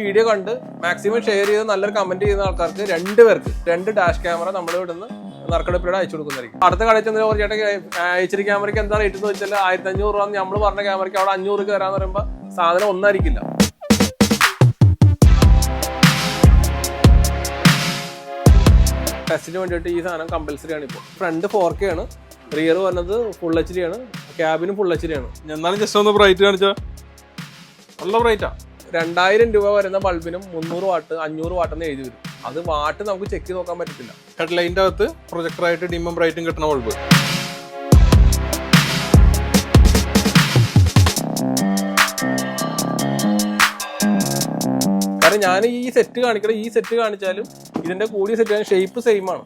Video കണ്ട് maximum share ചെയ്ത് നല്ലൊരു കമന്റ് ചെയ്യുന്ന ആൾക്കാർക്ക് രണ്ട് പേർക്ക് രണ്ട് ഡാഷ് ക്യാമറ നമ്മൾ ഇവിടുന്ന് നറുക്കെടുപ്പിലൂടെ അയച്ചു കൊടുക്കുന്നതായിരിക്കും. അടുത്ത കടയിൽ എന്തെങ്കിലും ഒരു ചേട്ടൻ അയച്ചിരി ക്യാമറയ്ക്ക് എന്താ റേറ്റ് എന്ന് വെച്ചാൽ ആയിരത്തി അഞ്ഞൂറ് രൂപ നമ്മൾ പറഞ്ഞ ക്യാമറയ്ക്ക് അവിടെ അഞ്ഞൂറ് കയറാന്ന് പറയുമ്പോൾ സാധനം ഒന്നായിരിക്കില്ല. ടെസ്റ്റിന് വേണ്ടിയിട്ട് ഈ സാധനം കമ്പൽസറി ആണ് ഇപ്പോൾ ഫ്രണ്ട് ഫോർ കെ ആണ്. റിയർ വരുന്നത് ഫുൾ എച്ച് ഡി ആണ്. ക്യാബിനും ഫുൾ എച്ച് ഡി ആണ്. എന്നാലും ജസ്റ്റ് ഒന്ന് ബ്രൈറ്റ് കാണിച്ചോ. നല്ല ബ്രൈറ്റാ രണ്ടായിരം രൂപ വരുന്ന ബൾബിനും മുന്നൂറ് വാട്ട് അഞ്ഞൂറ് വാട്ട് എന്ന് എഴുതി വരും. അത് വാട്ട് നമുക്ക് ചെക്ക് നോക്കാൻ പറ്റത്തില്ല. ഹെഡ്ലൈന്റെ അകത്ത് പ്രൊജക്ടറായിട്ട് ഡിമ്മും ബ്രൈറ്റും കിട്ടുന്ന ബൾബ് കാരണം ഞാൻ ഈ സെറ്റ് കാണിക്കണം ഈ സെറ്റ് കാണിച്ചാലും ഇതിന്റെ കൂടിയ സെറ്റ് ഷേപ്പ് സെയിം ആണ്.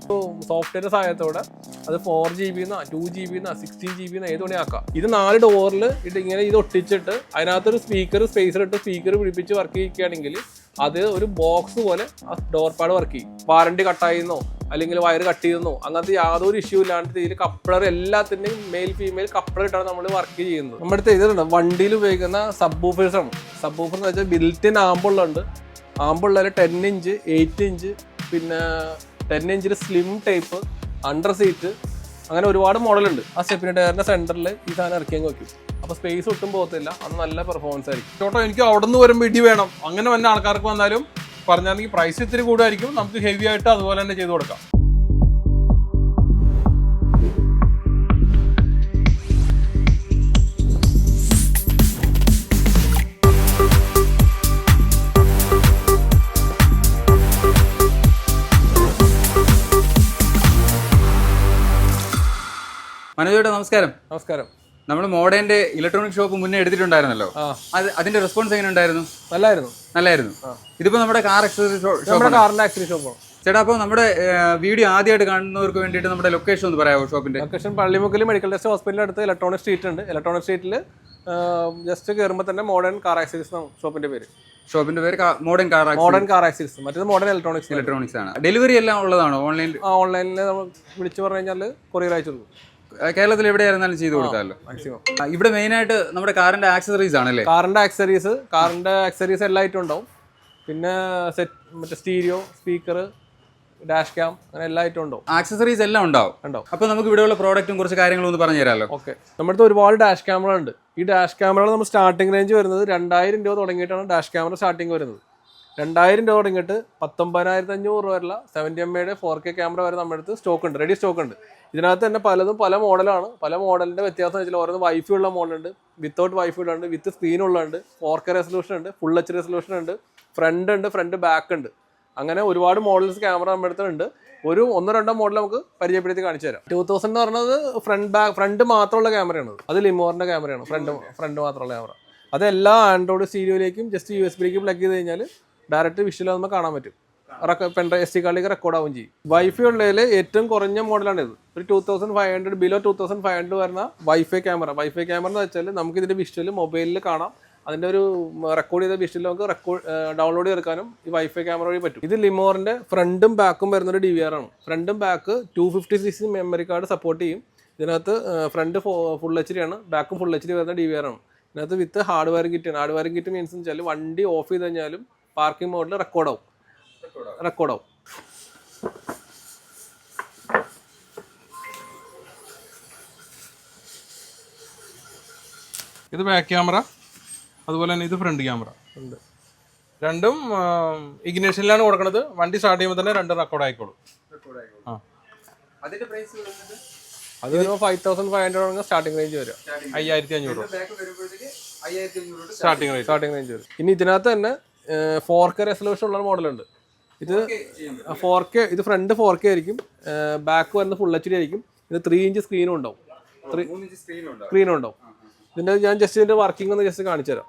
സോഫ്റ്റ്വെയർ സഹായത്തോടെ അത് ഫോർ ജി ബി എന്നാ ടു ജി ബി എന്നാ സിക്സ്റ്റീൻ ജി ബി എന്നാ ഏത് ആക്കാം ഇത് നാല് ഡോറിൽ ഇട്ട് ഇങ്ങനെ ഇത് ഒട്ടിച്ചിട്ട് അതിനകത്തൊരു സ്പീക്കർ സ്പേസിലിട്ട് സ്പീക്കർ പിടിപ്പിച്ച് വർക്ക് ചെയ്യുകയാണെങ്കിൽ അത് ഒരു ബോക്സ് പോലെ ആ ഡോർ പാഡ് വർക്ക് ചെയ്യും. വാറണ്ടി കട്ടായിരുന്നോ അല്ലെങ്കിൽ വയർ കട്ട് ചെയ്തെന്നോ അങ്ങനത്തെ യാതൊരു ഇഷ്യൂ ഇല്ലാണ്ട് ഇതിൽ കപ്ലർ എല്ലാത്തിന്റെയും മെയിൽ ഫീമെയിൽ കപ്ലർ ഇട്ടാണ് നമ്മൾ വർക്ക് ചെയ്യുന്നത്. നമ്മുടെ അടുത്ത് ഇതിലുണ്ട് വണ്ടിയിൽ ഉപയോഗിക്കുന്ന സബ് ഊഫേഴ്സ് ആണ് സബ് ഊഫർ എന്ന് വെച്ചാൽ ബിൽറ്റിൻ ആമ്പുള്ളുണ്ട് ആമ്പുള്ളതിൽ ടെൻ ഇഞ്ച് എയ്റ്റ് ഇഞ്ച് പിന്നെ ടെൻ ഇഞ്ചിൽ സ്ലിം ടൈപ്പ് അണ്ടർ സീറ്റ് അങ്ങനെ ഒരുപാട് മോഡലുണ്ട്. ആ സ്റ്റെപ്പിന് ടയറിന്റെ സെന്ററിൽ ഈ സാധനം ഇറക്കിയെങ്കിൽ വെക്കും. അപ്പോൾ സ്പേസ് ഒട്ടും പോകത്തില്ല. അത് നല്ല പെർഫോമൻസ് ആയിരിക്കും. ചോട്ടോ എനിക്ക് അവിടെ നിന്ന് വരുമ്പോൾ ഇടി വേണം. അങ്ങനെ വന്ന ആൾക്കാർക്ക് വന്നാലും പറഞ്ഞാണെങ്കിൽ പ്രൈസ് ഇത്തിരി കൂടുതലായിരിക്കും. നമുക്ക് ഹെവി ആയിട്ട് അതുപോലെ തന്നെ ചെയ്തു കൊടുക്കാം. മനോജേട്ടാ നമസ്കാരം. നമസ്കാരം. നമ്മൾ മോഡേന്റെ ഇലക്ട്രോണിക് ഷോപ്പ് മുന്നേ എടുത്തിട്ടുണ്ടായിരുന്നല്ലോ. അത് അതിന്റെ റെസ്പോൺസ് എങ്ങനെ ഉണ്ടായിരുന്നു നല്ലായിരുന്നു. നല്ലായിരുന്നു ഇതിപ്പോ നമ്മുടെ കാർ അക്സസറി നമ്മുടെ ഷോപ്പ് കാറിന്റെ ആക്സിഡന്റ് ഷോപ്പാണ് ചേട്ടാ അപ്പോൾ നമ്മുടെ വീഡിയോ ആദ്യമായിട്ട് കാണുന്നവർക്ക് വേണ്ടിയിട്ട് നമ്മുടെ ലൊക്കേഷൻ ഒന്ന് പറയാമോ ഷോപ്പിന്റെ ലൊക്കേഷൻ പള്ളിമുക്കിൽ മെഡിക്കൽ ടെസ്റ്റ് ഹോസ്പിറ്റലിന്റെ അടുത്ത് ഇലക്ട്രോണിക് സ്ട്രീറ്റ് ഉണ്ട്. ഇലക്ട്രോണിക് സ്ട്രീറ്റിൽ ജസ്റ്റ് കയറുമ്പോൾ തന്നെ മോഡേൺ കാർ ആക്സിഡൻസ് ഷോപ്പിന്റെ പേര്. ഷോപ്പിന്റെ പേര് modern car modern car accessories മറ്റേത് മോഡേൺ ഇലക്ട്രോണിക്സ് ഇലക്ട്രോണിക്സ് ആണ്. ഡെലിവറി എല്ലാം ഉള്ളതാണോ? ഓൺലൈൻ ഓൺലൈനിൽ നമ്മൾ വിളിച്ചു പറഞ്ഞു കഴിഞ്ഞാൽ കൊറിയർ അയച്ചു കൊടുക്കും കേരളത്തിൽ എവിടെയായിരുന്നാലും ചെയ്തു കൊടുക്കാമല്ലോ. മാക്സിമം ഇവിടെ മെയിൻ ആയിട്ട് നമ്മുടെ കാറിന്റെ ആക്സസറീസ് ആണല്ലേ? കാറിന്റെ ആക്സറീസ് കാറിന്റെ ആക്സറീസ് എല്ലാം ആയിട്ടും ഉണ്ടാവും. പിന്നെ സെറ്റ് മറ്റേ സ്റ്റീരിയോ സ്പീക്കർ ഡാഷ് ക്യാം അങ്ങനെ എല്ലാ ഐറ്റം ഉണ്ടാവും. ആക്സസറീസ് എല്ലാം ഉണ്ടാവും. ഉണ്ടാവും. അപ്പൊ നമുക്ക് ഇവിടെയുള്ള പ്രോഡക്റ്റും കുറച്ച് കാര്യങ്ങളും ഒന്ന് പറഞ്ഞു തരാമല്ലോ ഓക്കെ നമ്മുടെ അടുത്ത് ഒരുപാട് ഡാഷ് ക്യാമറ ഉണ്ട്. ഈ ഡാഷ് ക്യാമറകൾ നമ്മൾ സ്റ്റാർട്ടിംഗ് റേഞ്ച് വരുന്നത് രണ്ടായിരം രൂപ തുടങ്ങിയിട്ടാണ് ഡാഷ് ക്യാമറ സ്റ്റാർട്ടിംഗ് വരുന്നത്. രണ്ടായിരം രൂപ തുടങ്ങിയിട്ട് പത്തൊമ്പതിനായിരത്തി അഞ്ഞൂറ് രൂപ വരെയുള്ള സെവന്റി എം എയുടെ ഫോർ കെ ക്യാമറ വരെ നമ്മുടെ അടുത്ത് സ്റ്റോക്ക് ഉണ്ട്. റെഡി സ്റ്റോക്ക് ഉണ്ട്. ഇതിനകത്ത് തന്നെ പലതും പല മോഡലാണ്. പല മോഡലിന്റെ വ്യത്യാസം വെച്ചാൽ ഓരോന്ന് വൈഫൈ ഉള്ള മോഡലുണ്ട് വിത്തൗട്ട് വൈഫൈ ഉള്ളുണ്ട് വിത്ത് സ്ക്രീൻ ഉള്ളുണ്ട് ഫോർ കെ റെസൊല്യൂഷൻ ഉണ്ട് ഫുൾ എച്ച് റെസൊല്യൂഷൻ ഉണ്ട് ഫ്രണ്ട് ഉണ്ട് ഫ്രണ്ട് ബാക്ക് ഉണ്ട്. അങ്ങനെ ഒരുപാട് മോഡൽസ് ക്യാമറ നമ്മുടെ അടുത്തുണ്ട് ഒരു ഒന്നോ രണ്ടോ മോഡൽ നമുക്ക് പരിചയപ്പെടുത്തി കാണിച്ചു തരാം. ടൂ തൗസൻഡ് എന്ന് പറയുന്നത് ഫ്രണ്ട് ബാക്ക് ഫ്രണ്ട് മാത്രമുള്ള ക്യാമറയാണ് അത് ലിമോറിന്റെ ക്യാമറയാണ് ഫ്രണ്ട് ഫ്രണ്ട് മാത്രമുള്ള ക്യാമറ അത് എല്ലാ ആൻഡ്രോയിഡ് സ്റ്റീരിയോയിലേക്കും ജസ്റ്റ് യു എസ് ബിയിലേക്ക് പ്ലഗ് ചെയ്ത് കഴിഞ്ഞാൽ ഡയറക്റ്റ് വിഷ്വൽ നമുക്ക് കാണാൻ പറ്റും. എസ് ടി കാർഡിലേക്ക് റെക്കോർഡ് ആവുകയും ചെയ്യും. വൈഫൈ ഉള്ളതിൽ ഏറ്റവും കുറഞ്ഞ മോഡലാണ് ഇത്. ഒരു two thousand five hundred below two thousand five hundred വരുന്ന വൈഫൈ ക്യാമറ വൈഫൈ ക്യാമറ എന്ന് വെച്ചാൽ നമുക്ക് ഇതിന്റെ വിഷ്വൽ മൊബൈലിൽ കാണാം. അതിന്റെ ഒരു റെക്കോർഡ് ചെയ്ത വിഷ്വൽ നമുക്ക് റെക്കോർഡ് ഡൗൺലോഡ് ചെയ്തെടുക്കാനും ഈ വൈഫൈ ക്യാമറ വഴി പറ്റും. ഇത് ലിമോറിന്റെ ഫ്രണ്ടും ബാക്കും വരുന്ന ഒരു ഡി വി ആർ ആണ്. ഫ്രണ്ടും back two fifty six memory card support ചെയ്യും. ഇതിനകത്ത് ഫ്രണ്ട് ഫുൾ എച്ച് ഡി ആണ്. ബാക്കും ഫുൾ എച്ച് ഡി വരുന്ന ഡി വി ആർ ആണ്. ഇതിനകത്ത് വിത്ത് ഹാർഡ് വയറിംഗ് കിറ്റ് ആണ്. ഹാർഡ് വയറിംഗ് കിറ്റ് മീൻസ് വെച്ചാൽ വണ്ടി ഓഫ് ചെയ്ത് കഴിഞ്ഞാലും പാർക്കിംഗ് മോഡിൽ റെക്കോർഡ് ആവും റെക്കോർഡ് ആവും ഇത് ബാക്ക് ക്യാമറ അതുപോലെ തന്നെ ഇത് ഫ്രണ്ട് ക്യാമറ ഉണ്ട്. രണ്ടും ഇഗ്നേഷനിലാണ് കൊടുക്കുന്നത് വണ്ടി സ്റ്റാർട്ട് ചെയ്യുമ്പോൾ തന്നെ രണ്ടും റെക്കോർഡ് ആയിക്കോളും. ആ. അതിന്റെ പ്രൈസ് അത് വരുമ്പോൾ five thousand five hundred starting range വരും. അയ്യായിരത്തി അഞ്ഞൂറ് സ്റ്റാർട്ടിംഗ് റേഞ്ച് സ്റ്റാർട്ടിംഗ് റേഞ്ച് വരും. ഇനി ഇതിനകത്ത് തന്നെ ഫോർ കെ റെസൊല്യൂഷൻ ഉള്ള മോഡലുണ്ട് ഇത് ഫോർ കെ ഇത് ഫ്രണ്ട് ഫോർ കെ ആയിരിക്കും. ബാക്ക് വരുന്ന ഫുൾ എച്ച് ഡി ആയിരിക്കും. ഇത് ത്രീ ഇഞ്ച് സ്ക്രീനും ഉണ്ടാവും. സ്ക്രീനും ഉണ്ടാവും. ഇതിന്റെ ഞാൻ ജസ്റ്റ് ഇതിന്റെ വർക്കിംഗ് ഒന്ന് ജസ്റ്റ് കാണിച്ചു തരാം.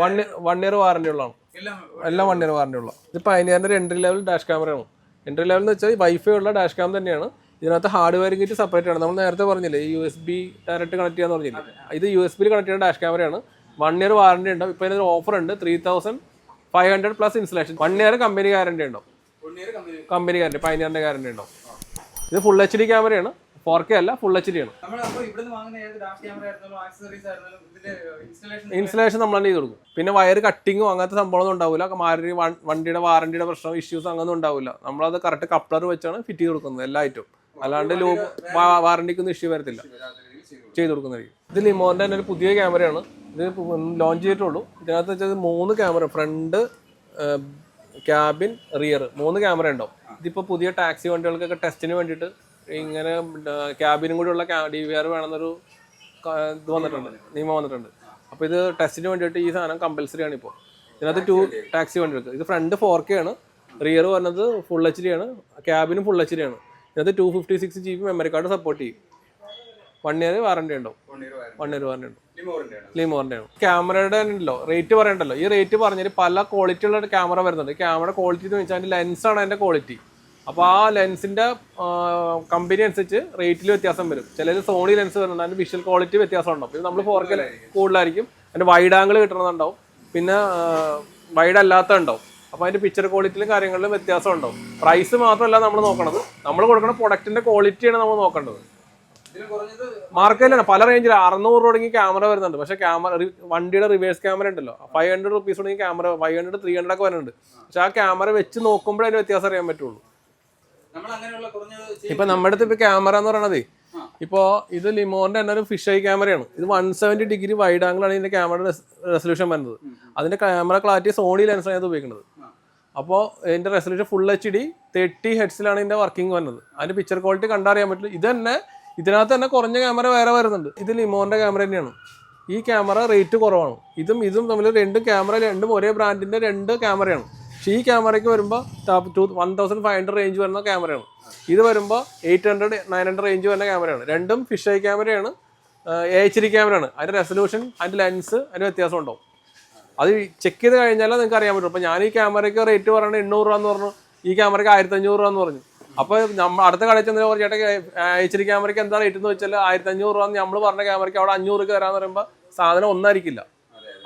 വൺ വൺ ഇയർ വാറണ്ടി ഉള്ളതാണ്. എല്ലാം എല്ലാം വൺ ഇയർ വാറണ്ടി ഉള്ള. ഇത് ഒരു എൻട്രി ലെവൽ ഡാഷ് ക്യാമറയാണ് എൻട്രി ലെവൽ എന്ന് വെച്ചാൽ വൈഫൈ ഉള്ള ഡാഷ് ക്യാം തന്നെയാണ്. ഇതിനകത്ത് ഹാർഡ് വയറിംഗ് കിറ്റ് സെപ്പറേറ്റ് ആണ്. നമ്മൾ നേരത്തെ പറഞ്ഞില്ലേ U S B direct connect ചെയ്യാന്ന് പറഞ്ഞില്ലേ? ഇത് യു എസ് ബിയിൽ കണക്ട് ചെയ്യുന്ന ഡാഷ് ക്യാമറയാണ് വൺ ഇയർ വാറണ്ടി ഉണ്ടാവും. ഇപ്പോൾ ഇതിനൊരു ഓഫർ ഉണ്ട്. Three thousand five hundred plus installation one year company guarantee ഉണ്ടോ? കമ്പനി ഗ്യാരണ്ടി പതിനാറിന്റെ ഗ്യാരണ്ടി ഉണ്ടോ? ഇത് ഫുൾ എച്ച് ഡി ക്യാമറയാണ് ഫോർ കെ അല്ല ഫുൾ എച്ച് ഡി ആണ്. ഇൻസ്റ്റലേഷൻ ഇൻസ്റ്റലേഷൻ നമ്മൾ തന്നെ ചെയ്ത് കൊടുക്കും. പിന്നെ വയർ കട്ടിങ്ങും അങ്ങനത്തെ സംഭവമൊന്നും ഉണ്ടാവില്ല മാരുതി വണ്ടിയുടെ വാറണ്ടിയുടെ പ്രശ്നം ഇഷ്യൂസ് അങ്ങനൊന്നും ഉണ്ടാവില്ല നമ്മളത് കറക്റ്റ് കപ്ലർ വെച്ചാണ് ഫിറ്റ് ചെയ്ത് കൊടുക്കുന്നത് എല്ലാ ഐറ്റവും അല്ലാണ്ട് ലോ വാറണ്ടിക്കൊന്നും ഇഷ്യൂ വരത്തില്ല. ചെയ്ത് കൊടുക്കുന്നതായിരിക്കും. ഇത് ലിമോന്റെ തന്നെ ഒരു പുതിയ ക്യാമറയാണ്. ഇത് ലോഞ്ച് ചെയ്തിട്ടുള്ളൂ. ഇതിനകത്ത് വെച്ചാൽ മൂന്ന് ക്യാമറ ഫ്രണ്ട് ക്യാബിൻ റിയർ മൂന്ന് ക്യാമറ ഉണ്ടാവും. ഇതിപ്പോൾ പുതിയ ടാക്സി വണ്ടികൾക്കൊക്കെ ടെസ്റ്റിന് വേണ്ടിയിട്ട് ഇങ്ങനെ ക്യാബിനും കൂടിയുള്ള ഡി വി ആർ വേണമെന്നൊരു ഇത് വന്നിട്ടുണ്ട്. നിയമം വന്നിട്ടുണ്ട്. അപ്പോൾ ഇത് ടെസ്റ്റിന് വേണ്ടിയിട്ട് ഈ സാധനം കമ്പൽസറി ആണ് ഇപ്പോൾ ഇതിനകത്ത് ടു ടാക്സി വണ്ടികൾക്ക്. ഇത് ഫ്രണ്ട് ഫോർ കെ ആണ്. റിയർ വരുന്നത് ഫുൾ എച്ച് ഡി ആണ്. ക്യാബിനും ഫുൾ എച്ച് ഡി ആണ്. ഇതിനകത്ത് two fifty six G B memory card support ചെയ്യും. വൺ ഇയർ വാറണ്ടി ഉണ്ടാവും വൺ ഇയർ വാറണ്ടി ഉണ്ടാവും ലിമോറിന്റെ ആണ്. ക്യാമറയുടെ ഉണ്ടല്ലോ റേറ്റ് പറയണ്ടല്ലോ. ഈ റേറ്റ് പറഞ്ഞാൽ പല ക്വാളിറ്റി ഉള്ള ക്യാമറ വരുന്നുണ്ട്. ക്യാമറ ക്വാളിറ്റി എന്ന് വെച്ചാൽ അതിന്റെ ലെൻസാണ് അതിന്റെ ക്വാളിറ്റി അപ്പോൾ ആ ലെൻസിന്റെ കമ്പനി അനുസരിച്ച് റേറ്റിൽ വ്യത്യാസം വരും. ചിലത് സോണി ലെൻസ് വരുന്നുണ്ട് അതിന്റെ വിഷ്വൽ ക്വാളിറ്റി വ്യത്യാസം ഉണ്ടാവും. പിന്നെ നമ്മൾ ഫോർ കെ കൂടുതലായിരിക്കും. അതിന്റെ വൈഡ് ആംഗിൾ കിട്ടണമെന്നുണ്ടാവും പിന്നെ വൈഡ് അല്ലാത്ത ഉണ്ടാവും അപ്പോൾ അതിന്റെ പിക്ചർ ക്വാളിറ്റിയിലും കാര്യങ്ങളിലും വ്യത്യാസം ഉണ്ടാവും. പ്രൈസ് മാത്രമല്ല നമ്മൾ നോക്കണത്. നമ്മൾ കൊടുക്കുന്ന പ്രൊഡക്റ്റിന്റെ ക്വാളിറ്റിയാണ് നമ്മൾ നോക്കേണ്ടത്. മാർക്കറ്റിലാണ് പല റേഞ്ചിൽ അറുന്നൂറ് രൂപ തുടങ്ങി ക്യാമറ വരുന്നുണ്ട്. പക്ഷേ ക്യാമറ വണ്ടിയുടെ റിവേഴ്സ് ക്യാമറ ഉണ്ടല്ലോ. ഫൈവ് ഹൺഡ്രഡ് റുപ്പീസ് തുടങ്ങി camera five hundred three hundred ഒക്കെ വരുന്നുണ്ട്. പക്ഷെ ആ ക്യാമറ വെച്ച് നോക്കുമ്പോഴേ അതിന് വ്യത്യാസം അറിയാൻ പറ്റുള്ളൂ. ഇപ്പൊ നമ്മുടെ അടുത്ത് ഇപ്പൊ ക്യാമറ എന്ന് പറയണത് ഇപ്പോ ഇത് ലിമോറിന്റെ തന്നെ ഒരു ഫിഷ് ഐ ക്യാമറയാണ് ഇത് one seventy degree wide angle ആണ് ഇതിന്റെ ക്യാമറ റെസൊല്യൂഷൻ വരുന്നത്. അതിന്റെ ക്യാമറ ക്ലാരിറ്റി സോണി ലെൻസാണ് ഇത് ഉപയോഗിക്കുന്നത്. അപ്പോൾ ഇതിന്റെ resolution full H D thirty ഹെഡ്സിലാണ് ഇതിന്റെ വർക്കിംഗ് വരുന്നത്. അതിന്റെ പിക്ചർ ക്വാളിറ്റി കണ്ടറിയാൻ പറ്റില്ല. ഇത് തന്നെ ഇതിനകത്ത് തന്നെ കുറഞ്ഞ ക്യാമറ വേറെ വരുന്നുണ്ട്. ഇത് ലിമോറിന്റെ ക്യാമറ തന്നെയാണ്. ഈ ക്യാമറ റേറ്റ് കുറവാണ്. ഇതും ഇതും തമ്മിൽ രണ്ടും ക്യാമറ രണ്ടും ഒരേ ബ്രാൻഡിന്റെ രണ്ട് ക്യാമറയാണ് പക്ഷേ ഈ ക്യാമറയ്ക്ക് വരുമ്പോൾ two one thousand five hundred range വരുന്ന ക്യാമറയാണ് ഇത് വരുമ്പോൾ eight hundred nine hundred range വരുന്ന ക്യാമറയാണ് രണ്ടും ഫിഷ് ഐ ക്യാമറയാണ് എച്ച് ഡി ക്യാമറയാണ് അതിന്റെ റെസൊല്യൂഷൻ അതിന്റെ ലെൻസ് അതിന് വ്യത്യാസം ഉണ്ടാവും. അത് ചെക്ക് ചെയ്ത് കഴിഞ്ഞാലേ നിങ്ങൾക്ക് അറിയാൻ പറ്റും അപ്പോൾ ഞാൻ ഈ ക്യാമറയ്ക്ക് റേറ്റ് പറയുന്നത് എണ്ണൂറ് രൂപ എന്ന് പറഞ്ഞു. ഈ ക്യാമറയ്ക്ക് ആയിരത്തഞ്ഞൂറ് രൂപ എന്ന് പറഞ്ഞു. അപ്പോൾ നമ്മൾ അടുത്ത കടയിൽ ചെന്ന് പറഞ്ഞു ചേട്ടാ എച്ച് ഡി ക്യാമറയ്ക്ക് എന്താ റേറ്റ് എന്ന് വെച്ചാൽ ആയിരത്തി അഞ്ഞൂറ് രൂപ നമ്മൾ പറഞ്ഞ ക്യാമറയ്ക്ക് അവിടെ അഞ്ഞൂറ് തരാന്ന് പറയുമ്പോൾ സാധനം ഒന്നായിരിക്കില്ല.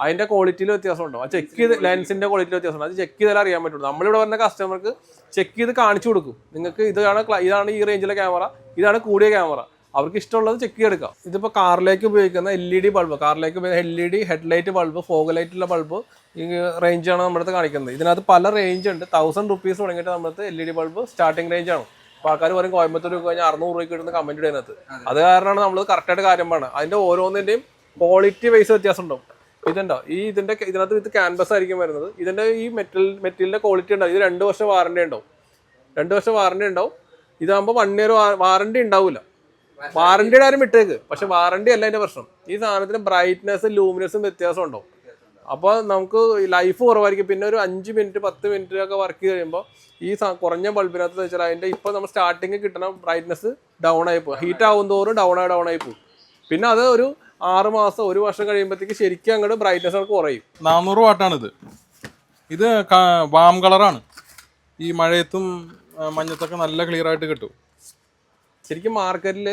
അതിന്റെ ക്വാളിറ്റിയിൽ വ്യത്യാസം ഉണ്ടാവും അത് ചെക്ക് ചെയ്ത് ലെൻസിന്റെ ക്വാളിറ്റിയിൽ വ്യത്യാസം ഉണ്ട് അത് ചെക്ക് ചെയ്താൽ അറിയാൻ പറ്റുള്ളൂ. നമ്മളിവിടെ വരുന്ന കസ്റ്റമർക്ക് ചെക്ക് ചെയ്ത് കാണിച്ചു കൊടുക്കും. നിങ്ങൾക്ക് ഇതാണ് ഇതാണ് ഈ റേഞ്ചിലെ ക്യാമറ ഇതാണ് കൂടിയ ക്യാമറ അവർക്ക് ഇഷ്ടമുള്ളത് ചെക്ക് ചെയ്തെടുക്കാം. ഇതിപ്പോൾ കാറിലേക്ക് ഉപയോഗിക്കുന്ന എൽ ഇ ഡി ബൾബ് കാറിലേക്ക് ഉപയോഗിക്കുന്ന L E D headlight bulb fog ലൈറ്റുള്ള bulb ഈ റേഞ്ചാണ് നമ്മുടെ അടുത്ത് കാണിക്കുന്നത്. ഇതിനകത്ത് പല റേഞ്ച് ഉണ്ട്. തൗസൻഡ് റുപ്പീസ് തുടങ്ങിയിട്ട് നമ്മുടെ അടുത്ത് L E D bulb starting range ആണ്. അപ്പോൾ ആൾക്കാർ പറയും കോയമ്പത്തൂർ കഴിഞ്ഞാൽ അറുന്നൂറ് രൂപയ്ക്ക് കിട്ടുന്ന കമന്റ് ഇടുന്നത് അത്. കാരണമാണ് നമ്മൾ കറക്റ്റായിട്ട് കാര്യം അതിന്റെ അതിന്റെ ഓരോന്നിന്റെയും ക്വാളിറ്റി വൈസ് വ്യത്യാസം ഉണ്ടാവും. ഇതുണ്ടോ? ഈ ഇതിന്റെ ഇതിനകത്ത് ഇത് ക്യാൻവസ് ആയിരിക്കും വരുന്നത്. ഇതിന്റെ ഈ മെറ്റൽ മെറ്റീരിയലിന്റെ ക്വാളിറ്റി ഉണ്ടാവും. ഇത് രണ്ട് വർഷം വാറണ്ടി ഉണ്ടാവും. രണ്ട് വർഷം വാറണ്ടി ഉണ്ടാവും. ഇതാകുമ്പോൾ വൺ ഇയർ വാറണ്ടി ഉണ്ടാവില്ല വാറണ്ടിയുടെ കാര്യം വിട്ടേക്ക്. പക്ഷെ വാറണ്ടി അല്ല അതിന്റെ പ്രശ്നം. ഈ സാധനത്തിന് ബ്രൈറ്റ്നെസ്സും ലൂമിനസും വ്യത്യാസം ഉണ്ടോ? അപ്പോൾ നമുക്ക് ലൈഫ് കുറവായിരിക്കും. പിന്നെ ഒരു അഞ്ച് മിനിറ്റ് പത്ത് മിനിറ്റ് ഒക്കെ വർക്ക് ചെയ്ത് കഴിയുമ്പോൾ ഈ കുറഞ്ഞ ബൾബിനകത്ത് വെച്ചാൽ അതിന്റെ ഇപ്പോൾ നമ്മൾ സ്റ്റാർട്ടിങ് കിട്ടണം ബ്രൈറ്റ്നസ് ഡൗൺ ആയി പോകും ഹീറ്റ് ആവും തോറും ഡൗൺ ആയി ഡൗൺ ആയി പോകും പിന്നെ അത് ഒരു ആറ് മാസം ഒരു വർഷം കഴിയുമ്പോഴത്തേക്ക് ശരിക്കും അങ്ങോട്ട് ബ്രൈറ്റ്നസ് ഒക്കെ കുറയും. നാനൂറ് വാട്ടാണ് ഇത് ഇത് വാം കളറാണ് ഈ മഴയത്തും മഞ്ഞത്തൊക്കെ നല്ല ക്ലിയർ ആയിട്ട് കിട്ടും. ശരിക്കും മാർക്കറ്റിൽ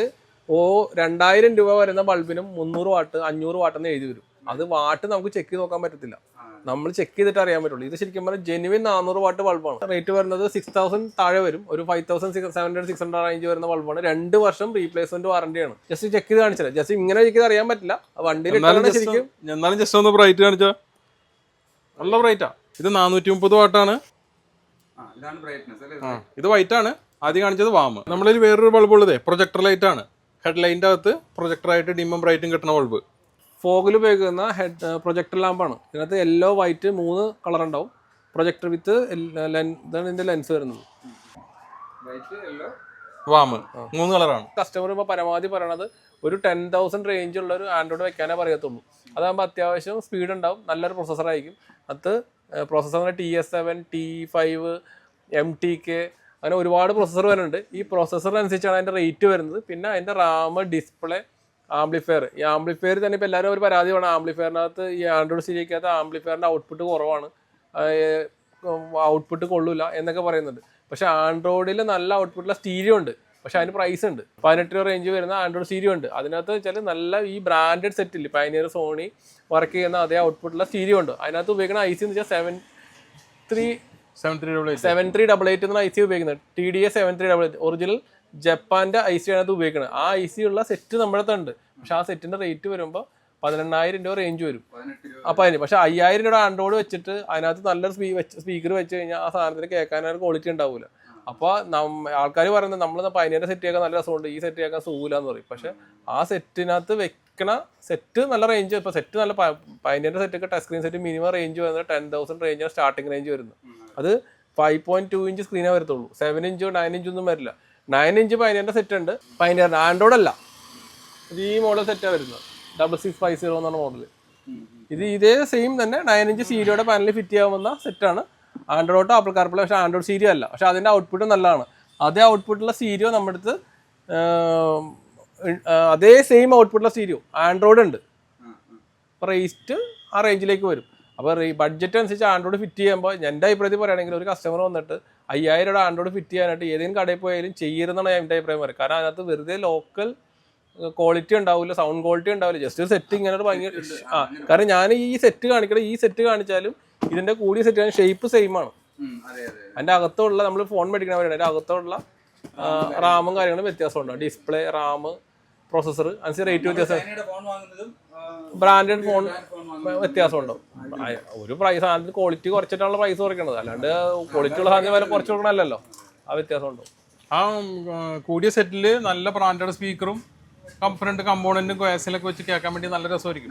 ഓ രണ്ടായിരം രൂപ വരുന്ന ബൾബിനും മുന്നൂറ് വാട്ട് അഞ്ഞൂറ് വാട്ട് എന്ന് എഴുതി വരും. അത് വാട്ട് നമുക്ക് ചെക്ക് ചെയ്ത് നോക്കാൻ പറ്റത്തില്ല. നമ്മൾ ചെക്ക് ചെയ്തിട്ട് അറിയാൻ പറ്റുള്ളൂ. ഇത് ശരിക്കും പറഞ്ഞാൽ ജെനുവിൻ നാനൂറ് വാട്ട് ബൾബാണ്. റേറ്റ് വരുന്നത് സിക്സ് തൗസൻഡ് താഴെ വരും. ഒരു five thousand six seven hundred six hundred range വരുന്ന ബൾബാണ്. രണ്ട് വർഷം റീപ്ലേസ്മെന്റ് വാറണ്ടിയാണ് ജസ്റ്റ് ചെക്ക് ചെയ്ത് കാണിച്ചത് ജസ്റ്റ് ഇങ്ങനെ ചെക്ക് ചെയ്ത് അറിയാൻ പറ്റില്ല. വണ്ടിയിൽ ശരിക്കും എന്നാലും ജസ്റ്റ് ഒന്ന് ബ്രൈറ്റ് കാണിച്ചോ? നല്ല ബ്രൈറ്റാ ഇത് നാനൂറ്റി മുപ്പത് വാട്ടാണ്. ആ ഇതാണ് ബ്രൈറ്റ്നസ് അല്ലേ ഇത് വൈറ്റ് ആണ്. ആദ്യം കാണിച്ചത് വാമ്. നമ്മളിൽ വേറൊരു ബൾബ് ഉള്ളതേ പ്രൊജക്ടർ ലൈറ്റ് ആണ്. ഹെഡ് ലൈറ്റിന്റെ അകത്ത് പ്രൊജക്ടറായിട്ട് ഡിമ്മും ബ്രൈറ്റും കിട്ടുന്ന ബൾബ് ഫോഗിൽ ഉപയോഗിക്കുന്ന ഹെഡ് പ്രൊജക്ടർ ലാമ്പാണ് ഇതിനകത്ത് യെല്ലോ വൈറ്റ് മൂന്ന് കളർ ഉണ്ടാവും. പ്രൊജക്ടർ വിത്ത് ഇതാണ് ഇതിന്റെ ലെൻസ് വരുന്നത്. വാമ്. മൂന്ന് കളറാണ് കസ്റ്റമർ ഇപ്പോൾ പരമാവധി പറയണത് ഒരു ടെൻ തൗസൻഡ് റേഞ്ച് ഉള്ള ഒരു ആൻഡ്രോയിഡ് വെക്കാനേ പറയത്തുള്ളൂ. അതാകുമ്പോൾ അത്യാവശ്യം സ്പീഡ് ഉണ്ടാവും. നല്ലൊരു പ്രൊസസ്സറായിരിക്കും ആയിരിക്കും. അത് processor T S seven T five M T K അങ്ങനെ ഒരുപാട് പ്രോസസ്സർ വരുന്നുണ്ട്. ഈ പ്രോസസ്സറിനനുസരിച്ചാണ് അതിന്റെ റേറ്റ് വരുന്നത്. പിന്നെ അതിന്റെ റാം ഡിസ്പ്ലേ ആംപ്ലിഫയർ ഈ ആംപ്ലിഫയർ തന്നെ ഇപ്പോൾ എല്ലാവരും ഒരു പരാതി വേണം ആംപ്ലിഫയറിനകത്ത് ഈ ആൻഡ്രോയിഡ് സീരിയക്കകത്ത് ആംപ്ലിഫയറിന്റെ ഔട്ട്പുട്ട് കുറവാണ്. ഔട്ട്പുട്ട് കൊള്ളില്ല എന്നൊക്കെ പറയുന്നുണ്ട്. പക്ഷേ ആൻഡ്രോയിഡിൽ നല്ല ഔട്ട്പുട്ടുള്ള സ്റ്റീരിയോ ഉണ്ട്. പക്ഷെ അതിന് പ്രൈസ് ഉണ്ട്. പതിനെട്ട് രൂപ റേഞ്ച് വരുന്ന ആൻഡ്രോയിഡ് സ്റ്റീരിയോ ഉണ്ട്. അതിനകത്ത് വെച്ചാൽ നല്ല ഈ ബ്രാൻഡഡ് സെറ്റിൽ പൈനിയർ സോണി വർക്ക് ചെയ്യുന്ന അതേ ഔട്ട്പുട്ടുള്ള സ്റ്റീരിയോ ഉണ്ട്. അതിനകത്ത് ഉപയോഗിക്കുന്ന ഐ സി എന്ന് വെച്ചാൽ seven three seven three double eight എന്ന ഐ സി ഉപയോഗിക്കുന്നത്. T D A seven three double eight original ജപ്പാന്റെ ഐ സി ആണ് അത് ഉപയോഗിക്കുന്നത് ആ ഐ സി ഉള്ള സെറ്റ് നമ്മുടെ അടുത്ത് ഉണ്ട് പക്ഷെ ആ സെറ്റിന്റെ റേറ്റ് വരുമ്പോൾ പതിനെണ്ണായിരം രൂപ റേഞ്ച് വരും. അപ്പൊ അതിന് പക്ഷെ അയ്യായിരം രൂപ ആൻഡ്രോയിഡ് വെച്ചിട്ട് അതിനകത്ത് നല്ലൊരു സ്പീ സ്പീക്കർ വെച്ച് കഴിഞ്ഞാൽ ആ സാധനത്തിന് കേൾക്കാനൊരു ക്വാളിറ്റി ഉണ്ടാവില്ല അപ്പൊ ആൾക്കാർ പറയുന്നത് നമ്മൾ പതിനേഴ് സെറ്റ് ചെയ്യാൻ നല്ല രസമുണ്ട്. ഈ സെറ്റ് ചെയ്യാൻ സൂല എന്ന് പറയും. പക്ഷെ ആ സെറ്റിനകത്ത് വെക്കണ സെറ്റ് നല്ല റേഞ്ച് ഇപ്പൊ സെറ്റ് നല്ല പതിനേഴ് സെറ്റ് ഒക്കെ touch screen set minimum range വരുന്നത് ടെൻ തൗസൻഡ് റേഞ്ചാണ് സ്റ്റാർട്ടിംഗ് റേഞ്ച് വരുന്നത്. അത് ഫൈവ് പോയിന്റ് ടു ഇഞ്ച് സ്ക്രീനേ വരത്തുള്ളൂ. സെവൻ ഇഞ്ചോ നയൻ ഇഞ്ച് ഒന്നും വരില്ല. നയൻ ഇഞ്ച് പതിനേഴ് സെറ്റ് ഉണ്ട്. പതിനേഴ് ആൻഡ്രോയിഡ് അല്ല. ഇത് ഈ മോഡൽ സെറ്റാണ് വരുന്നത്. ഡബിൾ സിക്സ് ഫൈവ് സീറോ എന്നാണ് മോഡൽ ഇത് ഇതേ സെയിം തന്നെ നയൻ ഇഞ്ച് സീരിയോടെ പാനലിൽ ഫിറ്റ് ചെയ്യാവുന്ന സെറ്റാണ് ആൻഡ്രോയിഡ് ആപ്പിൾ കാർപ്പിൾ പക്ഷേ ആൻഡ്രോയിഡ് സീരിയോ അല്ല. പക്ഷേ അതിന്റെ ഔട്ട്പുട്ട് നല്ലതാണ്. അതേ ഔട്ട്പുട്ടുള്ള സീരിയോ നമ്മുടെ അടുത്ത് അതേ സെയിം ഔട്ട്പുട്ടുള്ള സ്റ്റീരിയോ ആൻഡ്രോയിഡ് ഉണ്ട്. റേസ്റ്റ് ആ. റേഞ്ചിലേക്ക് വരും. അപ്പോൾ ബഡ്ജറ്റ് അനുസരിച്ച് ആൻഡ്രോയിഡ് ഫിറ്റ് ചെയ്യുമ്പോൾ എന്റെ അഭിപ്രായത്തിൽ പറയുകയാണെങ്കിൽ ഒരു കസ്റ്റമർ വന്നിട്ട് അയ്യായിരം രൂപ ആൻഡ്രോയിഡ് ഫിറ്റ് ചെയ്യാനായിട്ട് ഏതെങ്കിലും കടയിൽ പോയാലും ചെയ്യരുതെന്നാണ് എന്റെ അഭിപ്രായം പറയുക. കാരണം അതിനകത്ത് വെറുതെ ലോക്കൽ ക്വാളിറ്റി ഉണ്ടാവില്ല സൗണ്ട് ക്വാളിറ്റി ഉണ്ടാവില്ല. ജസ്റ്റ് ഒരു സെറ്റ് ഇങ്ങനെ ഒരു ഭയങ്കര ആ കാരണം ഞാൻ ഈ സെറ്റ് കാണിക്കണം ഈ സെറ്റ് കാണിച്ചാലും ഇതിന്റെ കൂടിയ സെറ്റ് ഷേപ്പ് സെയിം ആണ്. അതെ അതെ അതിന്റെ അകത്തുള്ള നമ്മൾ ഫോൺ മേടിക്കണവരാണ് അതിന്റെ അകത്തുള്ള റാമും കാര്യങ്ങളും. വ്യത്യാസമുണ്ട്. ഡിസ്പ്ലേ റാം പ്രോസസ്സർ അനുസരിച്ച് റേറ്റ് വ്യത്യാസം. ബ്രാൻഡഡ് ഫോൺ വ്യത്യാസം ഉണ്ടാവും ഒരു പ്രൈസ് സാധനത്തിന് ക്വാളിറ്റി കുറച്ചിട്ടാണല്ലോ പ്രൈസ് കുറയ്ക്കണത്. അല്ലാണ്ട് ക്വാളിറ്റി ഉള്ള സാധനം വില കുറച്ച് കൊടുക്കണമല്ലോ ആ വ്യത്യാസം ഉണ്ടാവും ആ, കൂടിയ സെറ്റിൽ നല്ല ബ്രാൻഡഡ് സ്പീക്കറും കംഫർട്ട് കമ്പോണന്റും കോയസിലൊക്കെ വെച്ച് കേൾക്കാൻ വേണ്ടി നല്ല രസമായിരിക്കും.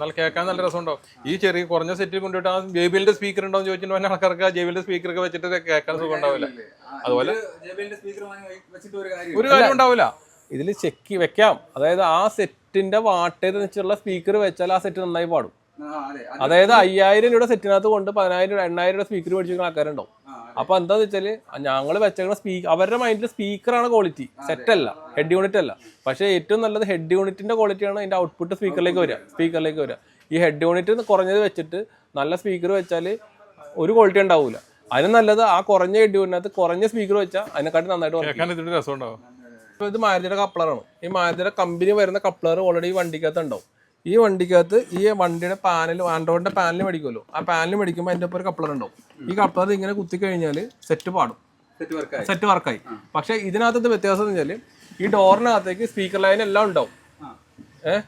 നല്ല കേൾക്കാൻ നല്ല രസമുണ്ടാവും ഈ ചെറിയ കുറഞ്ഞ സെറ്റിൽ കൊണ്ടുപോയിട്ട് ആ ജെബിലിന്റെ സ്പീക്കർ ഉണ്ടോ എന്ന് ചോദിച്ചിട്ട് ആൾക്കാർക്ക് ആ ജെബിലിന്റെ സ്പീക്കർ ഒക്കെ വെച്ചിട്ട് കേൾക്കാൻ സുഖം ഉണ്ടാവില്ല അതുപോലെ ജെബിലിന്റെ സ്പീക്കർ വാങ്ങി വെച്ചിട്ട് ഒരു കാര്യം ഒരു കാര്യം ഉണ്ടാവില്ല. ഇതിൽ ചെക്ക് വെക്കാം. അതായത് ആ സെറ്റിന്റെ വാട്ടേത് വെച്ചുള്ള സ്പീക്കർ വെച്ചാൽ ആ സെറ്റ് നന്നായി പാടും. അതെ. അതായത് അയ്യായിരം രൂപയുടെ സെറ്റിനകത്ത് കൊണ്ട് പതിനായിരം രൂപ എണ്ണായിരം രൂപ സ്പീക്കർ മേടിച്ചിരിക്കുന്ന ആൾക്കാരുണ്ടാവും. അപ്പൊ എന്താന്ന് വെച്ചാൽ ഞങ്ങൾ വെച്ചേക്കുന്ന സ്പീക്കർ അവരുടെ മൈൻഡിൽ സ്പീക്കറാണ് ക്വാളിറ്റി സെറ്റ് അല്ല. ഹെഡ് യൂണിറ്റ് അല്ല. പക്ഷേ ഏറ്റവും നല്ലത് ഹെഡ് യൂണിറ്റിന്റെ ക്വാളിറ്റിയാണ് അതിന്റെ ഔട്ട്പുട്ട് സ്പീക്കറിലേക്ക് വരിക സ്പീക്കറിലേക്ക് വരിക ഈ ഹെഡ് യൂണിറ്റ് കുറഞ്ഞത് വെച്ചിട്ട് നല്ല സ്പീക്കർ വെച്ചാൽ ഒരു ക്വാളിറ്റി ഉണ്ടാവില്ല അതിന് നല്ലത് ആ കുറഞ്ഞ ഹെഡ് യൂണിറ്റിനകത്ത് കുറഞ്ഞ സ്പീക്കർ വെച്ചാൽ അതിനെക്കാട്ടി നന്നായിട്ട് ഇത് മാരുതിയുടെ കപ്ലറാണ്. ഈ മാരുതിയുടെ കമ്പനി വരുന്ന കപ്ലർ ഓൾറെഡി ഈ വണ്ടിക്കകത്ത് ഉണ്ടാവും. ഈ വണ്ടിക്കകത്ത് ഈ വണ്ടിയുടെ പാനൽ ആൻഡ്രോയിഡിന്റെ പാനൽ മേടിക്കുമല്ലോ. ആ പാനൽ മേടിക്കുമ്പോൾ അതിന്റെ ഒപ്പം ഒരു കപ്ലർ ഉണ്ടാവും. ഈ കപ്ലർ ഇങ്ങനെ കുത്തി കഴിഞ്ഞാൽ സെറ്റ് പാടും. സെറ്റ് വർക്കായി പക്ഷെ വർക്കായി പക്ഷേ ഇതിനകത്തത്തെ വ്യത്യാസം എന്ന് വെച്ചാൽ ഈ ഡോറിനകത്തേക്ക് സ്പീക്കർ ലൈൻ എല്ലാം ഉണ്ടാവും. ഏഹ്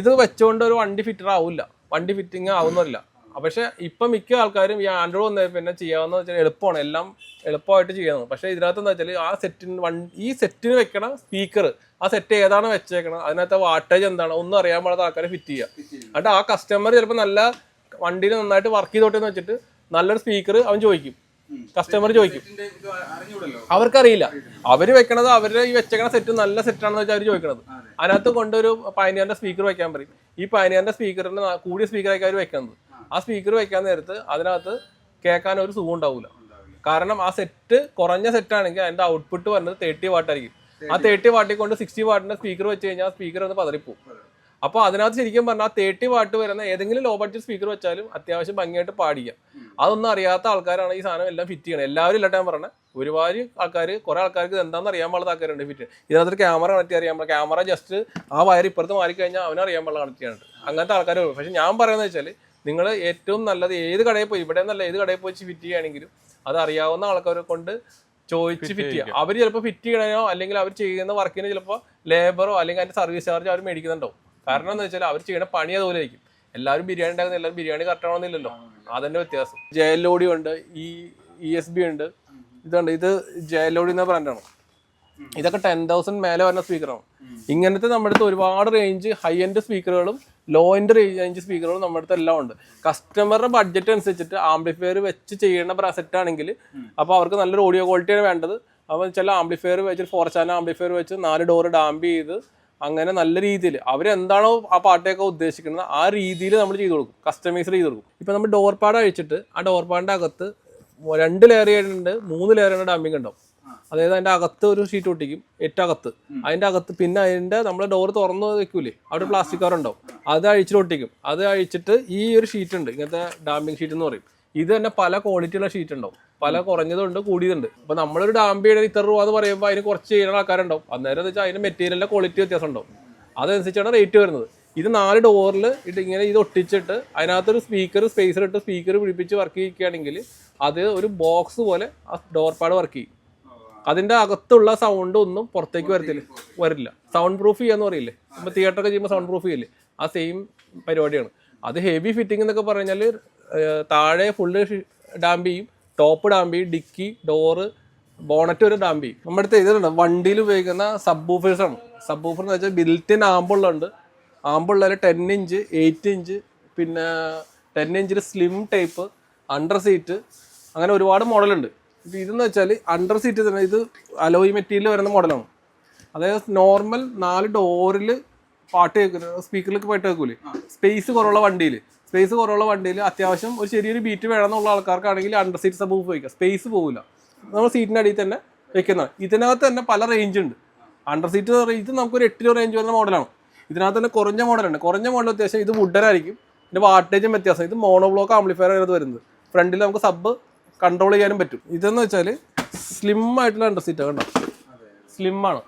ഇത് വെച്ചുകൊണ്ട് ഒരു വണ്ടി ഫിറ്റർ ആവില്ല. വണ്ടി ഫിറ്റിംഗ് ആവുന്നില്ല പക്ഷെ ഇപ്പം മിക്ക ആൾക്കാരും ഈ ആൻഡ്രോയിഡ് വന്ന പിന്നെ ചെയ്യാവുന്ന വെച്ചാൽ എളുപ്പമാണ് എല്ലാം എളുപ്പമായിട്ട് ചെയ്യാവുന്നത് പക്ഷേ ഇതിനകത്ത് എന്താ വെച്ചാൽ ആ സെറ്റിന് വൺ ഈ സെറ്റിന് വെക്കണ സ്പീക്കർ ആ സെറ്റ് ഏതാണ് വെച്ചേക്കണം അതിനകത്ത് വാട്ടേജ് എന്താണ് ഒന്നും അറിയാൻ പാടാത്ത ആൾക്കാരെ ഫിറ്റ് ചെയ്യുക എന്നിട്ട് ആ കസ്റ്റമർ ചിലപ്പോൾ നല്ല വണ്ടിയിൽ നന്നായിട്ട് വർക്ക് ചെയ്തോട്ടെന്ന് വെച്ചിട്ട് നല്ലൊരു സ്പീക്കർ അവൻ ചോദിക്കും. കസ്റ്റമർ ചോദിക്കും. അവർക്കറിയില്ല. അവർ വെക്കണത് അവരുടെ ഈ വെച്ചേക്കണ സെറ്റ് നല്ല സെറ്റാണെന്ന് വെച്ചാൽ അവർ ചോദിക്കണത്. അതിനകത്ത് കൊണ്ടൊരു പയനിയറിന്റെ സ്പീക്കർ വെക്കാൻ പറയും. ഈ പയനിയറിന്റെ സ്പീക്കറിന് കൂടിയ സ്പീക്കറായിരിക്കും അവർ വെക്കുന്നത് ആ സ്പീക്കർ വെക്കാൻ നേരത്ത് അതിനകത്ത് കേൾക്കാൻ ഒരു സുഖം ഉണ്ടാവില്ല കാരണം ആ സെറ്റ് കുറഞ്ഞ സെറ്റ് ആണെങ്കിൽ അതിന്റെ ഔട്ട്പുട്ട് വരുന്നത് തേർട്ടി വാട്ടായിരിക്കും ആ തേർട്ടി വാട്ടിൽ കൊണ്ട് സിക്സ്റ്റി വാട്ടിന്റെ സ്പീക്കർ വെച്ച് കഴിഞ്ഞാൽ സ്പീക്കർ ഒന്ന് പതറിപ്പോവും. അപ്പോൾ അതിനകത്ത് ശരിക്കും പറഞ്ഞാൽ തേർട്ടി വാട്ട് വരുന്ന ഏതെങ്കിലും ലോ ബഡ്ജറ്റ് സ്പീക്കർ വെച്ചാലും അത്യാവശ്യം ഭംഗിയായിട്ട് പാടിക്കാം. അതൊന്നും അറിയാത്ത ആൾക്കാരാണ് ഈ സാധനം എല്ലാം ഫിറ്റ് ചെയ്യണം എല്ലാവരും ഇല്ലാട്ട് ഞാൻ പറഞ്ഞത് ഒരുപാട് ആൾക്കാർ കുറെ ആൾക്കാർക്ക് എന്താണെന്ന് അറിയാൻ പാടുന്ന ആൾക്കാരുണ്ട് ഫിറ്റ് ഇതിനകത്തൊരു ക്യാമറ കണക്ട് ചെയ്യാൻ അറിയാൻ പാടില്ല. ക്യാമറ ജസ്റ്റ് ആ വയർ ഇപ്പുറത്ത് മാറിക്കഴിഞ്ഞാൽ അവനറിയാൻ പാടുള്ള കണക്ട് ചെയ്യാനുണ്ട് അങ്ങനത്തെ ആൾക്കാർ പക്ഷെ ഞാൻ പറയുന്നത് വെച്ചാൽ നിങ്ങൾ ഏറ്റവും നല്ലത് ഏത് കടയിൽ പോയി ഇവിടെ നല്ല ഏത് കടയിൽ പോയി ഫിറ്റ് ചെയ്യുകയാണെങ്കിലും അത് അറിയാവുന്ന ആൾക്കാരെ കൊണ്ട് ചോദിച്ച് ഫിറ്റ് ചെയ്യുക. അവർ ചിലപ്പോൾ ഫിറ്റ് ചെയ്യണോ അല്ലെങ്കിൽ അവർ ചെയ്യുന്ന വർക്കിന് ചിലപ്പോൾ ലേബറോ അല്ലെങ്കിൽ അതിന്റെ സർവീസ് ചാർജ് അവർ മേടിക്കുന്നുണ്ടാവും. കാരണം എന്താ വെച്ചാൽ അവർ ചെയ്യുന്ന പണി അതുപോലെ ആയിരിക്കും എല്ലാവരും ബിരിയാണി ഉണ്ടാക്കുന്ന എല്ലാവരും ബിരിയാണി കറക്റ്റ് ആവണമെന്നില്ലല്ലോ അതന്നെ വ്യത്യാസം. ജയലോടി ഉണ്ട് ഈ ഇ എസ് ബി ഉണ്ട്. ഇതുണ്ട് ഇത് ജയലോടി എന്ന ബ്രാൻഡാണ് ഇതൊക്കെ ടെൻ തൗസൻഡ് മേലെ വരുന്ന സ്പീക്കറാണ് ഇങ്ങനത്തെ നമ്മുടെ അടുത്ത് ഒരുപാട് റേഞ്ച് ഹൈ എൻഡ് സ്പീക്കറുകളും ലോ എൻഡ് റേഞ്ച് സ്പീക്കറുകൾ നമ്മുടെ അടുത്ത് എല്ലാം ഉണ്ട്. കസ്റ്റമറുടെ ബഡ്ജറ്റ് അനുസരിച്ചിട്ട് ആംപ്ലിഫയർ വെച്ച് ചെയ്യേണ്ട സെറ്റ് ആണെങ്കിൽ അപ്പോൾ അവർക്ക് നല്ലൊരു ഓഡിയോ ക്വാളിറ്റിയാണ് വേണ്ടത്. അപ്പോൾ ചില ആംപ്ലിഫയർ വെച്ച് ഫോർ ചാനൽ ആംപ്ലിഫയർ വെച്ച് നാല് ഡോർ ഡാമ്പ് ചെയ്ത് അങ്ങനെ നല്ല രീതിയിൽ അവരെന്താണോ ആ പാട്ടൊക്കെ ഉദ്ദേശിക്കുന്നത് ആ രീതിയിൽ നമ്മൾ ചെയ്ത് കൊടുക്കും. കസ്റ്റമൈസ് ചെയ്ത് കൊടുക്കും. ഇപ്പൊ നമ്മൾ ഡോർ പാഡ് അഴിച്ചിട്ട് ആ ഡോർ പാഡിന്റെ അകത്ത് രണ്ട് ലെയർ ഉണ്ട് മൂന്ന് ലെയർ ഡാമ്പിങ് ഉണ്ടാവും. അതായത് അതിന്റെ അകത്ത് ഒരു ഷീറ്റ് ഒട്ടിക്കും ഏറ്റവും അകത്ത് അതിന്റെ അകത്ത് പിന്നെ അതിന്റെ നമ്മൾ ഡോർ തുറന്ന് വെക്കൂലേ? അവിടെ പ്ലാസ്റ്റിക് കവർ ഉണ്ടാവും. അത് അഴിച്ചിട്ട് ഒട്ടിക്കും. അത് അഴിച്ചിട്ട് ഈ ഒരു ഷീറ്റ് ഉണ്ട്. ഇങ്ങനത്തെ ഡാമ്പിംഗ് ഷീറ്റ് എന്ന് പറയും. ഇത് തന്നെ പല ക്വാളിറ്റിയുള്ള ഷീറ്റ് ഉണ്ടാവും. പല കുറഞ്ഞതുണ്ട് കൂടിയതുണ്ട്. അപ്പൊ നമ്മളൊരു ഡാമ്പിയുടെ ഇത്ര രൂപ എന്ന് പറയുമ്പോൾ അതിന് കുറച്ച് ചെയ്യുന്ന ആൾക്കാരുണ്ടാവും. അന്നേരം എന്ന് വെച്ചാൽ അതിന് മെറ്റീരിയലിന്റെ ക്വാളിറ്റി വ്യത്യാസം ഉണ്ടാവും. അതനുസരിച്ചാണ് റേറ്റ് വരുന്നത്. ഇത് നാല് ഡോറിൽ ഇട്ട് ഇങ്ങനെ ഇത് ഒട്ടിച്ചിട്ട് അതിനകത്തൊരു സ്പീക്കർ സ്പേസർ ഇട്ട് സ്പീക്കർ പിടിപ്പിച്ച് വർക്ക് ചെയ്യുകയാണെങ്കിൽ അത് ഒരു ബോക്സ് പോലെ ആ ഡോർ പാഡ് വർക്ക് ചെയ്യും. അതിന്റെ അകത്തുള്ള സൗണ്ട് ഒന്നും പുറത്തേക്ക് വരത്തില്ല. വരില്ല. സൗണ്ട് പ്രൂഫ് ചെയ്യാന്ന് പറയില്ലേ? നമ്മൾ തിയേറ്ററൊക്കെ ചെയ്യുമ്പോൾ സൗണ്ട് പ്രൂഫ് ചെയ്യില്ലേ? ആ സെയിം പരിപാടിയാണ്. അത് ഹെവി ഫിറ്റിംഗ് എന്നൊക്കെ പറഞ്ഞാൽ താഴെ ഫുള്ള് ഡാമ്പ് ചെയ്യും ടോപ്പ് ഡാമ്പ് ചെയ്യും ഡിക്കി ഡോറ് ബോണറ്റ് ഒരു ഡാമ്പ് ചെയ്യും. നമ്മുടെ അടുത്ത് ഇതുണ്ട് വണ്ടിയിൽ ഉപയോഗിക്കുന്ന സബ് ആണ്. സബ് ബൂഫർ എന്ന് വെച്ചാൽ ബിൽറ്റിൻ ആമ്പുള്ളുണ്ട് ആമ്പുള്ളതിൽ ടെൻ ഇഞ്ച് എയ്റ്റ് ഇഞ്ച് പിന്നെ ടെൻ ഇഞ്ചിൽ സ്ലിം ടൈപ്പ് അണ്ടർ സീറ്റ് അങ്ങനെ ഒരുപാട് മോഡലുണ്ട് ഇപ്പം ഇതെന്ന് വെച്ചാൽ അണ്ടർ സീറ്റ് തന്നെ. ഇത് അലോയി മെറ്റീരിയൽ വരുന്ന മോഡലാണ് അതായത് നോർമൽ നാല് ഡോറിൽ പാട്ട് കേൾക്കുന്ന സ്പീക്കറിലേക്ക് പാട്ട് കേൾക്കൂലേ? സ്പേസ് കുറവുള്ള വണ്ടിയിൽ സ്പേസ് കുറവുള്ള വണ്ടിയിൽ അത്യാവശ്യം ഒരു ചെറിയൊരു ബീറ്റ് വേണമെന്നുള്ള ആൾക്കാർക്കാണെങ്കിൽ അണ്ടർ സീറ്റ് സബ് ഉപയോഗിക്കാം. സ്പേസ് പോകില്ല നമ്മൾ സീറ്റിന്റെ അടിയിൽ തന്നെ വെക്കുന്നതാണ്. ഇതിനകത്ത് തന്നെ പല റേഞ്ച് ഉണ്ട്. അണ്ടർ സീറ്റ് റേഞ്ച് നമുക്ക് ഒരു രൂപ റേഞ്ച് വരുന്ന മോഡലാണ് ഇതിനകത്ത് തന്നെ കുറഞ്ഞ മോഡലുണ്ട് കുറഞ്ഞ മോഡൽ അത്യാവശ്യം ഇത് വുഡനായിരിക്കും ഇതിന്റെ വാട്ടേജും വ്യത്യാസം. ഇത് മോണോ ബ്ലോക്ക് ആംപ്ലിഫയർ ആയിരുന്നു വരുന്നത്. ഫ്രണ്ടിൽ നമുക്ക് സബ് കൺട്രോൾ ചെയ്യാനും പറ്റും. ഇതെന്ന് വെച്ചാൽ സ്ലിം ആയിട്ടുള്ള അണ്ടർ സീറ്റ് കണ്ടോ? സ്ലിം ആണ്.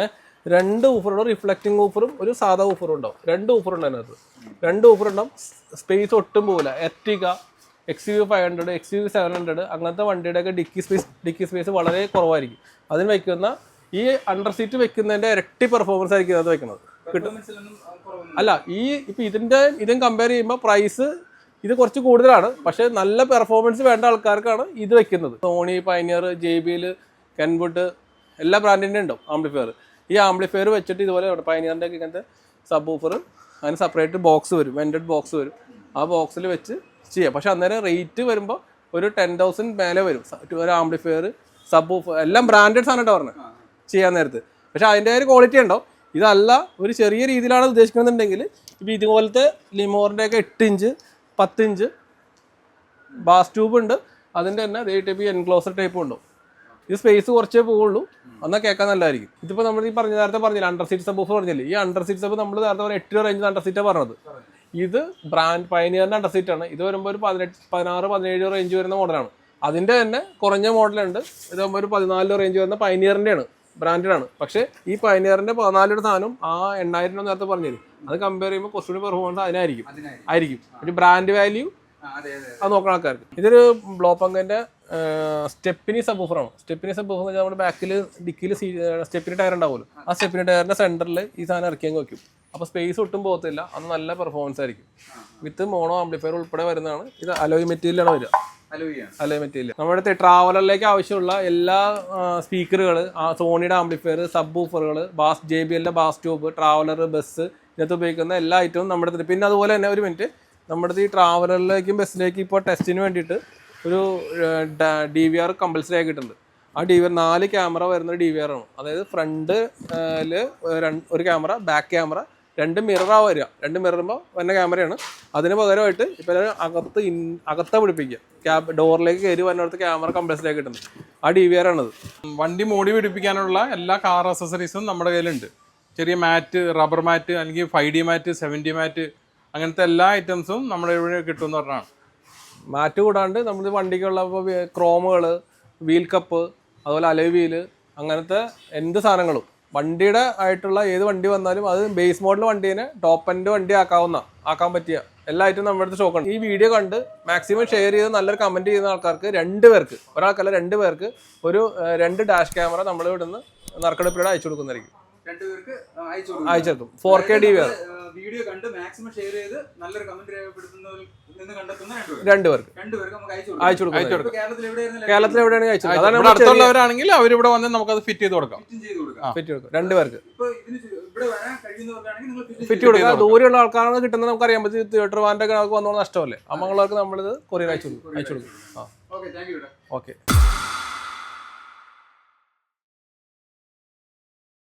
ഏഹ് രണ്ട് ഊഫറുണ്ട് റിഫ്ലക്റ്റിംഗ് ഊഫറും ഒരു സാധാ ഊഫറും ഉണ്ടാവും. രണ്ട് ഊഫർ ഉണ്ട് അതിനകത്ത്. രണ്ട് ഊഫർ ഉണ്ടാവും. സ്പേസ് ഒട്ടും പോകില്ല. Ertiga X U five hundred X U seven hundred അങ്ങനത്തെ വണ്ടിയുടെയൊക്കെ ഡിക്കി സ്പേസ് ഡിക്കി സ്പേസ് വളരെ കുറവായിരിക്കും. അതിന് വയ്ക്കുന്ന ഈ അണ്ടർ സീറ്റ് വെക്കുന്നതിന്റെ ഇരട്ടി പെർഫോമൻസ് ആയിരിക്കും അത് വെക്കുന്നത്. കിട്ടും. അല്ല ഈ ഇപ്പൊ ഇതിന്റെ ഇതും കമ്പയർ ചെയ്യുമ്പോൾ പ്രൈസ് ഇത് കുറച്ച് കൂടുതലാണ്. പക്ഷെ നല്ല പെർഫോമൻസ് വേണ്ട ആൾക്കാർക്കാണ് ഇത് വെക്കുന്നത്. Sony Pioneer J B L Kenwood എല്ലാ ബ്രാൻഡിന്റെ ഉണ്ടാവും ആംപ്ലിഫയർ ഈ ആംപ്ലിഫയർ വെച്ചിട്ട് ഇതുപോലെ പൈനിയറിന്റെ ഒക്കെ ഇങ്ങനത്തെ സബ് ഓഫർ അതിന് സെപ്പറേറ്റ് ബോക്സ് വരും വെന്റഡ് ബോക്സ് വരും. ആ ബോക്സിൽ വെച്ച് ചെയ്യാം. പക്ഷെ അന്നേരം റേറ്റ് വരുമ്പോൾ ഒരു ടെൻ തൗസൻഡ് മേലെ വരും. ഒരു ആംപ്ലിഫയർ സബ് ഓഫ് എല്ലാം ബ്രാൻഡഡ് സാധനം കേട്ടോ പറഞ്ഞത് ചെയ്യാൻ നേരത്ത്. പക്ഷെ അതിന്റെ ഒരു ക്വാളിറ്റി ഉണ്ടോ? ഇതല്ല ഒരു ചെറിയ രീതിയിലാണ് ഉദ്ദേശിക്കുന്നുണ്ടെങ്കിൽ ഇപ്പോൾ ഇതുപോലത്തെ ലിമോറിന്റെ ഒക്കെ എട്ട് ഇഞ്ച് പത്ത് ഇഞ്ച് ബാസ് ട്യൂബ് ഉണ്ട്. അതിന്റെ തന്നെ അതേ ടൈപ്പ് എൻക്ലോസർ ടൈപ്പ് ഉണ്ട്. ഇത് സ്പേസ് കുറച്ചേ പോവുള്ളൂ. എന്നാൽ കേൾക്കാൻ നല്ലതായിരിക്കും. ഇതിപ്പോൾ നമ്മൾ ഈ പറഞ്ഞ നേരത്തെ പറഞ്ഞില്ല അണ്ടർ സീറ്റ് സബ് പറഞ്ഞില്ലേ? ഈ അണ്ടർ സീറ്റ് സബ് നമ്മൾ നേരത്തെ പറഞ്ഞ എട്ട് റേഞ്ച് അണ്ടർ സീറ്റാണ് പറഞ്ഞത്. ഇത് ബ്രാൻഡ് പൈനിയറിന്റെ അണ്ടർ സീറ്റാണ് ഇത് വരുമ്പോൾ ഒരു പതിനെട്ട് പതിനാറ് പതിനേഴ് റേഞ്ച് വരുന്ന മോഡലാണ് അതിന്റെ തന്നെ കുറഞ്ഞ മോഡലുണ്ട് ഇത് വരുമ്പോൾ ഒരു പതിനാല് റേഞ്ച് വരുന്ന പയനിയറിന്റെയാണ് ആണ്. പക്ഷേ ഈ പൈനിയറിന്റെ പതിനാലിന്റെ സാധനം ആ എണ്ണായിരം നേരത്തെ പറഞ്ഞില്ലേ? അത് കമ്പയർ ചെയ്യുമ്പോൾ കുറച്ചുകൂടി പെർഫോമൻസ് അതിനായിരിക്കും. ആയിരിക്കും. പിന്നെ ബ്രാൻഡ് വാല്യൂ അതെ നോക്കണ ആൾക്കാർക്ക്. ഇതൊരു ബ്ലോപ്പങ്കന്റെ സ്റ്റെപ്പിനി സബൂഫറാണ് സ്റ്റെപ്പിനി സബൂഫർ എന്ന് വെച്ചാൽ നമ്മുടെ ബാക്കിൽ ഡിക്കിൽ സ്റ്റെപ്പിനി ടയർ ഉണ്ടാവുമല്ലോ. ആ. സ്റ്റെപ്പിനി ടയറിന്റെ സെന്ററിൽ ഈ സാധനം ഇറക്കിയങ്ങ് വെക്കും. അപ്പോൾ സ്പേസ് ഒട്ടും പോകത്തില്ല. അത് നല്ല പെർഫോമൻസ് ആയിരിക്കും. വിത്ത് മോണോ ആംപ്ലിഫയർ ഉൾപ്പെടെ വരുന്നതാണ്. ഇത് അലോയ് മെറ്റീരിയലാണ് വരിക. അലോയ് മെറ്റീരിയൽ നമ്മുടെ അടുത്ത് ട്രാവലറിലേക്ക് ആവശ്യമുള്ള എല്ലാ സ്പീക്കറുകൾ സോണിയുടെ ആംപ്ലിഫയർ സബ് ബൂഫറുകൾ ബാസ് ജെ ബി എല്ലിന്റെ ബാസ് ട്യൂബ് ട്രാവലർ ബസ് ഇതിനകത്ത് ഉപയോഗിക്കുന്ന എല്ലാ ഐറ്റവും നമ്മുടെ അടുത്ത് പിന്നെ അതുപോലെ തന്നെ ഒരു മിനിറ്റ് നമ്മുടെ ഈ ട്രാവലറിലേക്കും ബസ്സിലേക്കും ഇപ്പോൾ ടെസ്റ്റിന് വേണ്ടിയിട്ട് ഒരു ഡി വി ആർ കമ്പൽസറി ആക്കിയിട്ടുണ്ട് ആ ഡി വി ആർ നാല് ക്യാമറ വരുന്ന ഡി വി ആർ ആണ്. അതായത് ഫ്രണ്ട് ഒരു ക്യാമറ ബാക്ക് ക്യാമറ രണ്ട് മിററാ വരിക. രണ്ട് മിററുമ്പോൾ വരുന്ന ക്യാമറയാണ് അതിന് പകരമായിട്ട് ഇപ്പം അകത്ത് ഇൻ അകത്ത പിടിപ്പിക്കുക. ക്യാബ് ഡോറിലേക്ക് കയറി വരുന്നിടത്ത് ക്യാമറ കമ്പൽസറി ആക്കിയിട്ടുണ്ട് ആ ഡി വി ആർ ആണത്. വണ്ടി മോടി പിടിപ്പിക്കാനുള്ള എല്ലാ കാർ അക്സസറീസും നമ്മുടെ കയ്യിലുണ്ട്. ചെറിയ മാറ്റ് റബ്ബർ മാറ്റ് അല്ലെങ്കിൽ five D mat seven D mat അങ്ങനത്തെ എല്ലാ ഐറ്റംസും നമ്മുടെ ഇവിടെ കിട്ടുമെന്ന് പറഞ്ഞാണ്. മാറ്റ് കൂടാണ്ട് നമ്മൾ വണ്ടിക്കുള്ള ക്രോമുകൾ വീൽ കപ്പ് അതുപോലെ അലൈ വീൽ അങ്ങനത്തെ എന്ത് സാധനങ്ങളും. വണ്ടിയുടെ ആയിട്ടുള്ള ഏത് വണ്ടി വന്നാലും അത് ബേസ് മോഡൽ വണ്ടീനെ ടോപ്പ് എൻഡ് വണ്ടി ആക്കാവുന്ന ആക്കാൻ പറ്റിയ എല്ലാ ഐറ്റം നമ്മുടെ അടുത്ത് സ്റ്റോക്ക് ഈ വീഡിയോ കണ്ട് മാക്സിമം ഷെയർ ചെയ്ത് നല്ലൊരു കമന്റ് ചെയ്യുന്ന ആൾക്കാർക്ക് രണ്ട് പേർക്ക് ഒരാൾക്കല്ല രണ്ട് പേർക്ക് ഒരു രണ്ട് ഡാഷ് ക്യാമറ നമ്മൾ ഇവിടുന്ന് നറുക്കെടുപ്പിലൂടെ അയച്ചു കൊടുക്കുന്നതായിരിക്കും. രണ്ടുപേർക്ക് അയച്ചു അയച്ചെടുക്കും four K D V video കണ്ട് മാക്സിമം ഷെയർ ചെയ്ത് നല്ലൊരു കമന്റ് രേഖപ്പെടുത്തുന്നതിൽ നിന്ന് കണ്ടെത്തുന്ന രണ്ടുപേർ രണ്ട് രണ്ടുപേർക്ക് നമുക്ക് അയച്ചു അയച്ചു കൊടുക്കാം. കൊടുക്കും. ഇപ്പൊ കേരളത്തിൽ എവിടെയാണെങ്കിൽ അയച്ചു അതാണ് അടുത്തുള്ളവരാണെങ്കിൽ അവരിവിടെ വന്ന് അത് ഫിറ്റ് ചെയ്ത് കൊടുക്കാം. ഫിറ്റ് ചെയ്ത് കൊടുക്കാം. ഫിറ്റ് കൊടുക്കും. രണ്ട് പേർക്ക്. ഇപ്പൊ ഇതിന് ചു- വരാൻ കഴിയുന്നവർക്കാണെങ്കിൽ നിങ്ങൾ ഫിറ്റ് കൊടുക്കാം. കൊടുക്കുക ദൂരെയുള്ള ആൾക്കാരാണ് കിട്ടുന്നത് നമുക്ക് അറിയാൻ പറ്റും തിയേറ്റർ വാന്റെ നമുക്ക് വന്നോളൂ നഷ്ടമല്ലേ? അമ്മങ്ങളൊക്കെ നമ്മളിത് കൊറിയർ അയച്ചു കൊടുക്കും. അയച്ചു കൊടുക്കും. ആ. ഓക്കെ